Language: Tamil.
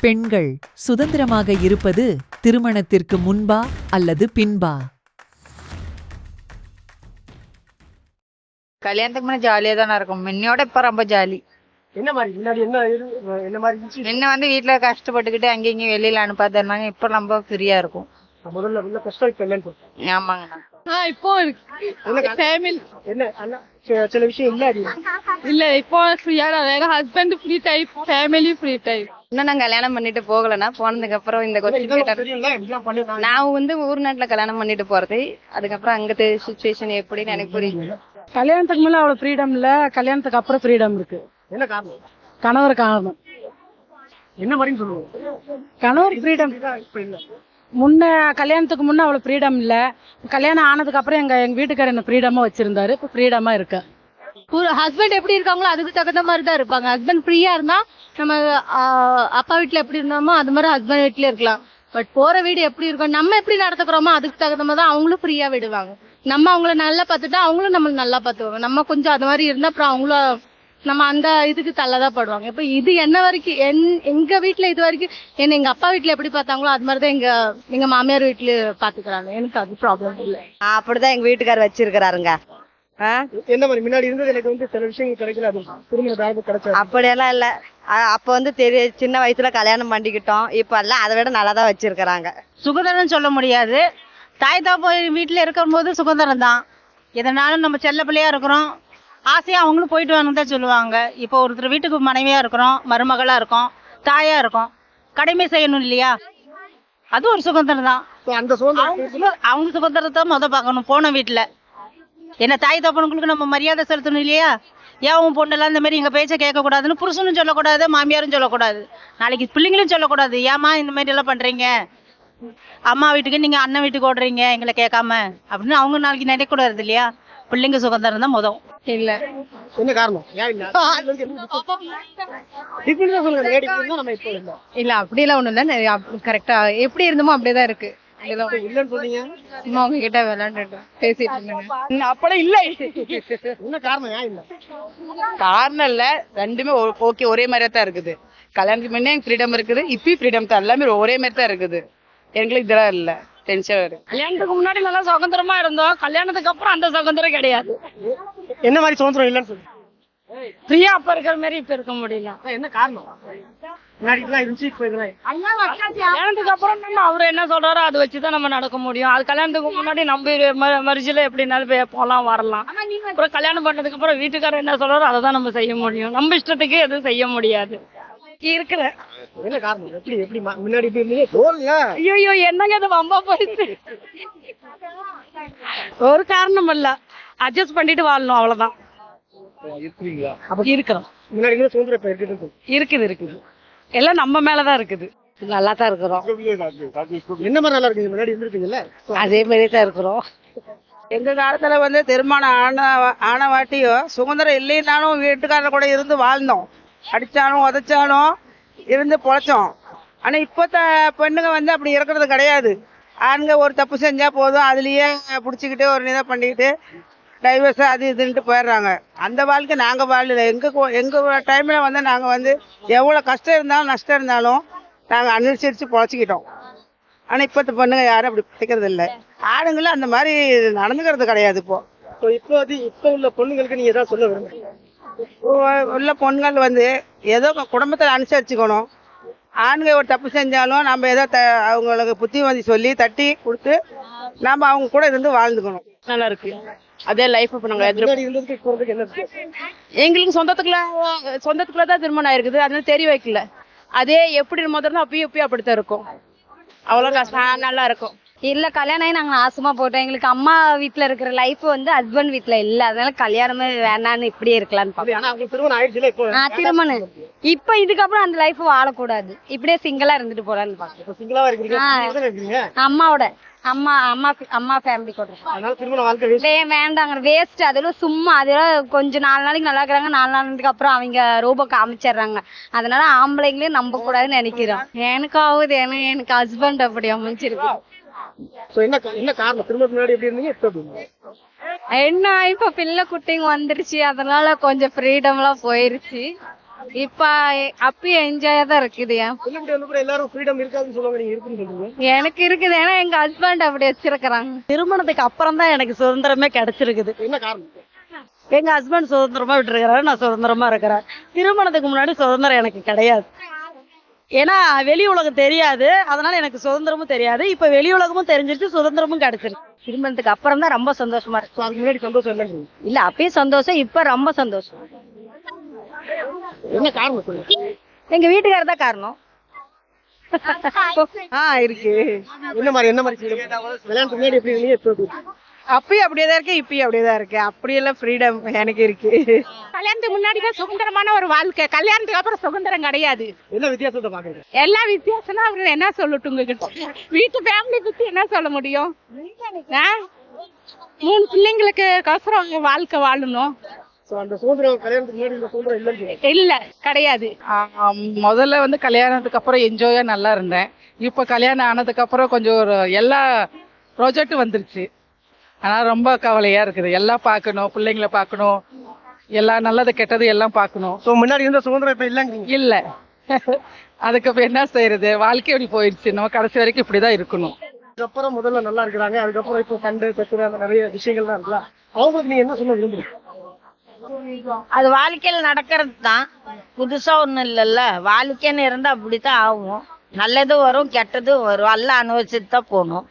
பெண்கள் சுதந்திரமாக இருப்பது திருமணத்திற்கு முன்பா அல்லது பின்பா? கல்யாணத்துக்கு முன்னாடி ஜாலியா தானே இருக்கும். முன்னையோட இப்ப ரொம்ப ஜாலி என்ன மாதிரி? முன்னாடி என்ன இரு- என்ன மாதிரி இருந்துச்சு? முன்ன வந்து வீட்டுல கஷ்டப்பட்டுக்கிட்டு அங்கேயும் இங்கேயும் வெளியில அனுப்பாத இருந்தாங்க இப்ப ரொம்ப ஃப்ரீயா இருக்கும். முதல்ல உள்ள கஷ்டம் இப்ப இல்லைன்னு சொல்றேன். ஆமாங்கண்ணா ஆ இப்போ ஃபேமிலி என்ன அண்ணா சில விஷயம் இல்ல அது? இல்ல இப்போ ஃப்ரீயா எங்க husband free type family free type இன்னும் நான் கல்யாணம் பண்ணிட்டு போகலன்னா போனதுக்கு அப்புறம் இந்த கொஸ்டின் நான் வந்து ஊர் நாட்டுல கல்யாணம் பண்ணிட்டு போறது. அதுக்கப்புறம் அங்கத்து சுச்சுவேஷன் எப்படின்னு எனக்கு புரியும் கல்யாணத்துக்கு முன்ன அவ்வளவு ஃப்ரீடம் இல்ல. கல்யாணத்துக்கு அப்புறம் ஃப்ரீடம் இருக்கு. என்ன காரணம்? கணவர் காரணம். என்ன மாதிரின்னு சொல்லுவோம் கணவர் ஃப்ரீடம் இப்ப இல்ல. முன்ன கல்யாணத்துக்கு முன்ன அவ்வளவு ஃப்ரீடம் இல்ல. கல்யாணம் ஆனதுக்கு அப்புறம் எங்க எங்க வீட்டுக்காரர் என்ன ஃப்ரீடமா வச்சிருந்தாரு. இப்ப ஃப்ரீடமா இருக்கு. ஒரு ஹஸ்பண்ட் எப்படி இருக்காங்களோ அதுக்கு தகுந்த மாதிரி தான் இருப்பாங்க. ஹஸ்பண்ட் ஃப்ரீயா இருந்தா நம்ம அப்பா வீட்ல எப்படி இருந்தோமோ அது மாதிரி ஹஸ்பண்ட் வீட்டுல இருக்கலாம். பட் போற வீடு எப்படி இருக்கும் நம்ம எப்படி நடத்துக்கிறோமோ அதுக்கு தகுந்த மாதிரி தான் அவங்களும் ஃப்ரீயா விடுவாங்க. நம்ம அவங்கள நல்லா பார்த்துட்டா அவங்களும் நம்மள நல்லா பார்த்துவாங்க நம்ம கொஞ்சம் அது மாதிரி இருந்தா அப்புறம் அவங்களும் நம்ம அந்த இதுக்கு தள்ளதான் படுவாங்க. இப்ப இது என்ன வரைக்கும் என் எங்க வீட்டுல இது வரைக்கும் என்ன எங்க அப்பா வீட்டுல எப்படி பார்த்தாங்களோ அது மாதிரி தான் எங்க எங்க மாமியார் வீட்டுல பாத்துக்கிறாங்க எனக்கு அது ப்ராப்ளம் இல்லை. அப்படிதான் எங்க வீட்டுக்காரர் வச்சிருக்கிறாருங்க. என்ன மாதிரி முன்னாடி இருந்தது எனக்கு வந்து சில விஷயங்கள் கிடைக்கல அது திருமண தாழ்வு கிடைச்சது. அப்படியெல்லாம் இல்ல. அப்ப வந்து தெரிய சின்ன வயசுல கல்யாணம் பண்ணிக்கிட்டோம். இப்ப எல்லாம் அதை விட நல்லா தான் வச்சிருக்கிறாங்க. சுதந்திரம் சொல்ல முடியாது. தாய் தாப்பா வீட்டில் இருக்கும்போது சுதந்திரம் தான் எதனாலும் நம்ம செல்ல பிள்ளையா இருக்கிறோம். ஆசையா அவங்களும் போயிட்டு வரணும் தான் சொல்லுவாங்க. இப்போ ஒருத்தர் வீட்டுக்கு மனைவியா இருக்கிறோம் மருமகளா இருக்கோம் தாயா இருக்கோம். கடமை செய்யணும் இல்லையா? அது ஒரு சுதந்திரம் தான் அவங்க சுதந்திரத்தை முத பார்க்கணும் போன வீட்டுல என்ன தாய் தப்பனுங்களுக்கு நம்ம மரியாதை செலுத்தணும் இல்லையா? ஏன் உன் பொண்ணெல்லாம் இந்த மாதிரி எங்க பேச்ச கேட்க கூடாதுன்னு புருஷனும் சொல்லக்கூடாது மாமியாரும் சொல்லக்கூடாது. நாளைக்கு பிள்ளைங்களும் சொல்லக்கூடாது. ஏமா இந்த மாதிரி எல்லாம் பண்றீங்க? அம்மா வீட்டுக்கு நீங்க அண்ணன் வீட்டுக்கு ஓடுறீங்க எங்களை கேட்காம அப்படின்னு அவங்க நாளைக்கு நினைக்கூடாது இல்லையா? பிள்ளைங்க சுதந்திரம் தான் முதல் இல்ல. என்ன காரணம்? இல்ல? இல்ல. அப்படியெல்லாம் ஒண்ணும் இல்ல. கரெக்டா எப்படி இருந்தோமோ அப்படியேதான் இருக்கு. இல்லன்னு சொன்னீங்க? சும்மா உங்ககிட்ட விளையாண்டுட்டு பேசிட்டு இருந்தேங்க. அப்படி இல்ல. என்ன காரணம் ஏன் இல்ல. காரணம் இல்ல. ரெண்டுமே ஓகே ஒரே மாதிரியா தான் இருக்குது. கல்யாணத்துக்கு முன்னே ஃப்ரீடம் இருக்குது. இப்பயும் ஃப்ரீடம் தான். எல்லாமே ஒரே மாதிரி தான் இருக்குது. எங்களுக்கு இதெல்லாம் இல்ல. டென்ஷன் இருக்கு. கல்யாணத்துக்கு முன்னாடி நல்லா சுதந்திரமா இருந்தோம். கல்யாணத்துக்கு அப்புறம் அந்த சுதந்திரம் கிடையாது. என்ன மாதிரி சுதந்திரம் இல்லன்னு சொல்லுங்க ஃப்ரீயா அப்ப இருக்கிற மாதிரி இப்ப இருக்க முடியல. என்ன காரணம்? கல்யாணத்துக்கு அப்புறம் நம்ம அவர் என்ன சொல்றாரோ அதை வச்சுதான் நம்ம நடக்க முடியும். அது கல்யாணத்துக்கு முன்னாடி நம்ம மரிசில எப்படினாலும் போய் போலாம் வரலாம். அப்புறம் கல்யாணம் பண்ணதுக்கு அப்புறம் வீட்டுக்காரர் என்ன சொல்றாரோ அதை தான் நம்ம செய்ய முடியும். நம்ம இஷ்டத்துக்கு எதுவும் செய்ய முடியாது. இருக்கிற என்ன காரணம்? எப்படி எப்படி மா- முன்னாடி ஐயோ என்னங்க இது? வம்பா போயிடுச்சு. ஒரு காரணம் இல்ல. அட்ஜஸ்ட் பண்ணிட்டு வாழணும் அவ்வளவுதான். இருக்கிறீங்களா? இருக்கிறோம் முன்னாடி இருந்த சுதந்திரம் இப்ப இருக்குது இருக்குது இருக்குது. எல்லாம் நம்ம மேலதான் இருக்குது. நல்லா தான் இருக்கிறோம். என்ன மாதிரி நல்லா இருக்கு முன்னாடி அதே மாதிரி தான் இருக்கிறோம். எங்க காலத்துல வந்து திருமணம் ஆன ஆன வாட்டியும் சுதந்திரம் இல்லைன்னாலும் வீட்டுக்காரர் கூட இருந்து வாழ்ந்தோம். அடிச்சாலும் உதைச்சாலும் இருந்து பொழைச்சோம். ஆனா இப்பத்த பெண்ணுங்க வந்து அப்படி இருக்கிறது கிடையாது. ஆண்க ஒரு தப்பு செஞ்சா போதும். அதுலயே புடிச்சுக்கிட்டு ஒரு இதை பண்ணிக்கிட்டு டைவர்ஸ் அது இதுன்ட்டு போயிடுறாங்க. அந்த வாழ்க்கை நாங்க வாழல. எங்க கோ- எங்க டைம்ல வந்து நாங்க வந்து எவ்வளவு கஷ்டம் இருந்தாலும் நஷ்டம் இருந்தாலும் நாங்க அனுசரிச்சு பொழைச்சிக்கிட்டோம். ஆனா இப்பத்த பொண்ணுங்க யாரும் அப்படி பிடிக்கிறது இல்ல. ஆணுங்களும் அந்த மாதிரி நடந்துக்கிறது கிடையாது இப்போ. So, இப்போ வந்து இப்போ உள்ள பொண்ணுங்களுக்கு நீங்க ஏதாவது சொல்ல விரும்புறீங்க? உ- உள்ள பொண்கள் வந்து ஏதோ குடும்பத்தை அனுசரிச்சுக்கணும் ஆண்கள் ஒரு தப்பு செஞ்சாலும் நம்ம ஏதோ த அவங்களுக்கு புத்திமதி சொல்லி தட்டி கொடுத்து நம்ம அவங்க கூட இருந்து வாழ்ந்துக்கணும். நல்லா இருக்கு. அதே லைஃப் இப்ப நாங்க எதிர்ப்பு முன்னாடி இருந்ததுக்கு இப்போ இருந்ததுக்கு என்ன வித்தியாசம்? எங்களுக்கு சொந்தத்துக்குள்ள சொந்தத்துக்குள்ள தான் திருமணம் ஆயிருக்குது. அதனால தெரிய வைக்கல. அதே எப்படி முதல்ல அப்பயும் இப்பயும் அப்படித்தான் இருக்கும். அவ்வளவு கஷ்டம். நல்லா இருக்கும். இல்ல கல்யாணம் ஆகி நாங்க நாசமா போட்டோம். எங்களுக்கு அம்மா வீட்ல இருக்கிற லைஃப் வந்து ஹஸ்பண்ட் வீட்ல இல்ல. அதனால கல்யாணமே வேணான்னு இப்படியே இருக்கலாம்னு ஆனா உங்களுக்கு திருமணம் இப்போ? இதுக்கப்புறம் அந்த லைஃப் வாழக்கூடாது. இப்படியே சிங்கிளா இருந்துட்டு ஆ. இருக்கீங்க அம்மாவோட. அம்மா அம்மா அம்மா ஃபேமிலி கூட. வேண்டாங்க. வேஸ்ட் அதெல்லாம் சும்மா அதெல்லாம் கொஞ்சம் நாலு நாளைக்கு நல்லா இருக்கிறாங்க. நாலு நாளைக்கு அப்புறம் அவங்க ரூபா காமிச்சிடுறாங்க. அதனால ஆம்பளைங்களையும் நம்ப கூடாதுன்னு நினைக்கிறோம். எனக்கு ஆகுது. ஏன்னா எனக்கு ஹஸ்பண்ட் அப்படி அமைஞ்சிருக்கு. என்ன கா- என்ன காரணம்? திருமணத்துக்கு முன்னாடி எப்படி இருந்தீங்க? இப்போ எப்படி இருக்கீங்க? என்ன இப்ப பிள்ளை குட்டிங்க வந்துருச்சு. அதனால கொஞ்சம் ஃப்ரீடம்லாம் போயிருச்சு. இப்ப அப்பயும் என்ஜாயா தான் இருக்குது ஏன்? முன்னாடி வந்து கூட எல்லாரும் ஃப்ரீடம் இருக்காதுன்னு சொல்லுவாங்க. நீங்க இருக்குன்னு சொல்றீங்க. எனக்கு இருக்குது. ஏன்னா எங்க ஹஸ்பண்ட் அப்படி வச்சிருக்கிறாங்க. திருமணத்துக்கு அப்புறம் தான் எனக்கு சுதந்திரமே கிடைச்சிருக்குது. என்ன காரணம்? எங்க ஹஸ்பண்ட் சுதந்திரமா விட்டுருக்கிறாரு நான் சுதந்திரமா இருக்கிறேன். திருமணத்துக்கு முன்னாடி சுதந்திரம் எனக்கு கிடையாது. ஏன்னா வெளி உலகம் தெரியாது. அதனால எனக்கு சுதந்திரமும் தெரியாது. இப்ப வெளி உலகமும் தெரிஞ்சிருச்சு சுதந்திரமும் கிடைச்சிருச்சு திருமணத்துக்கு அப்புறம் தான் ரொம்ப சந்தோஷமா இருக்கு. அதுக்கு முன்னாடி சந்தோஷம் இல்லைன்றீங்க இல்ல அப்பயும் சந்தோஷம் இப்ப ரொம்ப சந்தோஷம். என்ன காரணம் சொல்லுங்க. எங்க வீட்டுக்காரர் தான் காரணம். ஆ இருக்கு. என்ன மாதிரி என்ன மாதிரி? கல்யாணத்துக்கு முன்னாடி எப்படி இருந்தீங்க? அப்பயும் அப்படியே தான் இருக்கு இப்பயும் அப்படியே தான் இருக்கு. அப்படியெல்லாம் ஃப்ரீடம் எனக்கு இருக்கு. கல்யாணத்துக்கு முன்னாடி தான் சுதந்திரமான ஒரு வாழ்க்கை. கல்யாணத்துக்கு அப்புறம் சுதந்திரம் கிடையாது. என்ன வித்தியாசத்தை பாக்குறீங்க எல்லா வித்தியாசம்னா அவர் என்ன சொல்லட்டும் உங்ககிட்ட வீட்டு ஃபேமிலி பத்தி என்ன சொல்ல முடியும்? ஆ? மூணு பிள்ளைங்களுக்கு கசரம் வாழ்க்கை வாழணும். இல்ல கிடையாது. முதல்ல வந்து கல்யாணத்துக்கு அப்புறம் என்ஜாயா நல்லா இருந்தேன். இப்போ கல்யாணம் ஆனதுக்கு அப்புறம் கொஞ்சம் ஒரு எல்லா ப்ராஜெக்டும் வந்துருச்சு. ஆனா ரொம்ப கவலையா இருக்குது. எல்லாம் பார்க்கணும் பிள்ளைங்களை பார்க்கணும். எல்லா நல்லது கெட்டது எல்லாம் பார்க்கணும். சோ முன்னாடி இருந்த சுதந்திரம் இப்ப இல்லைங்கிறீங்க? இல்ல. அதுக்கு இப்ப என்ன செய்யறது? வாழ்க்கை இப்படி போயிடுச்சு. நம்ம கடைசி வரைக்கும் இப்படிதான் இருக்கணும். அதுக்கப்புறம் முதல்ல நல்லா இருக்கிறாங்க. அதுக்கப்புறம் இப்போ சண்டை பிரச்சனை அந்த நிறைய விஷயங்கள் தான் இருக்குல்ல. அவங்களுக்கு நீங்க என்ன சொல்ல விரும்புறீங்க? அது வாழ்க்கையில நடக்கிறது தான் புதுசா ஒண்ணும் இல்லைல்ல. வாழ்க்கைன்னு இருந்தா அப்படித்தான் ஆகும். நல்லதும் வரும் கெட்டதும் வரும். எல்லாம் அனுபவிச்சுட்டு தான் போகணும்.